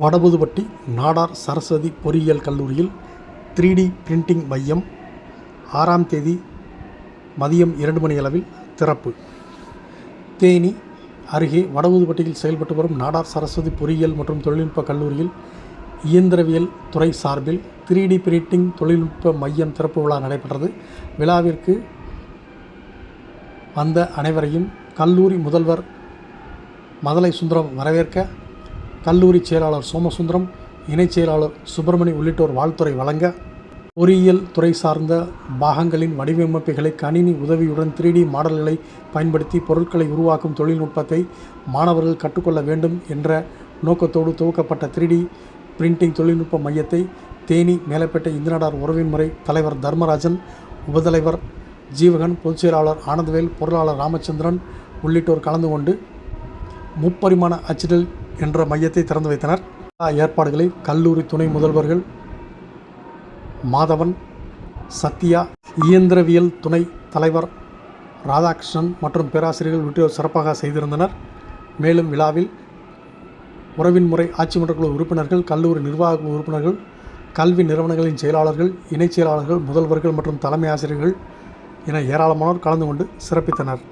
வடபுதுப்பட்டி நாடார் சரஸ்வதி பொறியியல் கல்லூரியில் three D printing மையம் ஆறாம் தேதி மதியம் இரண்டு மணி அளவில் திறப்பு. தேனி அருகே வடபுதுப்பட்டியில் செயல்பட்டு வரும் நாடார் சரஸ்வதி பொறியியல் மற்றும் தொழில்நுட்ப கல்லூரியில் இயந்திரவியல் துறை சார்பில் த்ரீ டி பிரிண்டிங் தொழில்நுட்ப மையம் திறப்பு விழா நடைபெற்றது. விழாவிற்கு வந்த அனைவரையும் கல்லூரி முதல்வர் மதலை சுந்தரம் வரவேற்க கல்லூரி செயலாளர் சோமசுந்தரம் இணைச் செயலாளர் சுப்பிரமணி உள்ளிட்டோர் வாழ்த்துறை வழங்க பொறியியல் துறை சார்ந்த பாகங்களின் வடிவமைப்புகளை கணினி உதவியுடன் த்ரீ டி மாடல்களை பயன்படுத்தி பொருட்களை உருவாக்கும் தொழில்நுட்பத்தை மாணவர்கள் கற்றுக்கொள்ள வேண்டும் என்ற நோக்கத்தோடு துவக்கப்பட்ட த்ரீ டி பிரிண்டிங் தொழில்நுட்ப மையத்தை தேனி மேலப்பேட்டை இந்திரனார் உறவின் முறை தலைவர் தர்மராஜன் உபதலைவர் ஜீவகன் பொதுச் செயலாளர் ஆனந்தவேல் பொருளாளர் ராமச்சந்திரன் உள்ளிட்டோர் கலந்து கொண்டு முப்பரிமாண அச்சிடல் என்ற மையத்தை திறந்து வைத்தனர். விழா ஏற்பாடுகளை கல்லூரி துணை முதல்வர்கள் மாதவன் சத்யா இயந்திரவியல் துணை தலைவர் ராதாகிருஷ்ணன் மற்றும் பேராசிரியர்கள் உள்ளிட்டோர் சிறப்பாக செய்திருந்தனர். மேலும் விழாவில் உறவின் முறை ஆட்சி குழு உறுப்பினர்கள் கல்லூரி நிர்வாக உறுப்பினர்கள் கல்வி நிறுவனங்களின் செயலாளர்கள் இணைச் செயலாளர்கள் முதல்வர்கள் மற்றும் தலைமை ஆசிரியர்கள் என ஏராளமானோர் கலந்து கொண்டு சிறப்பித்தனர்.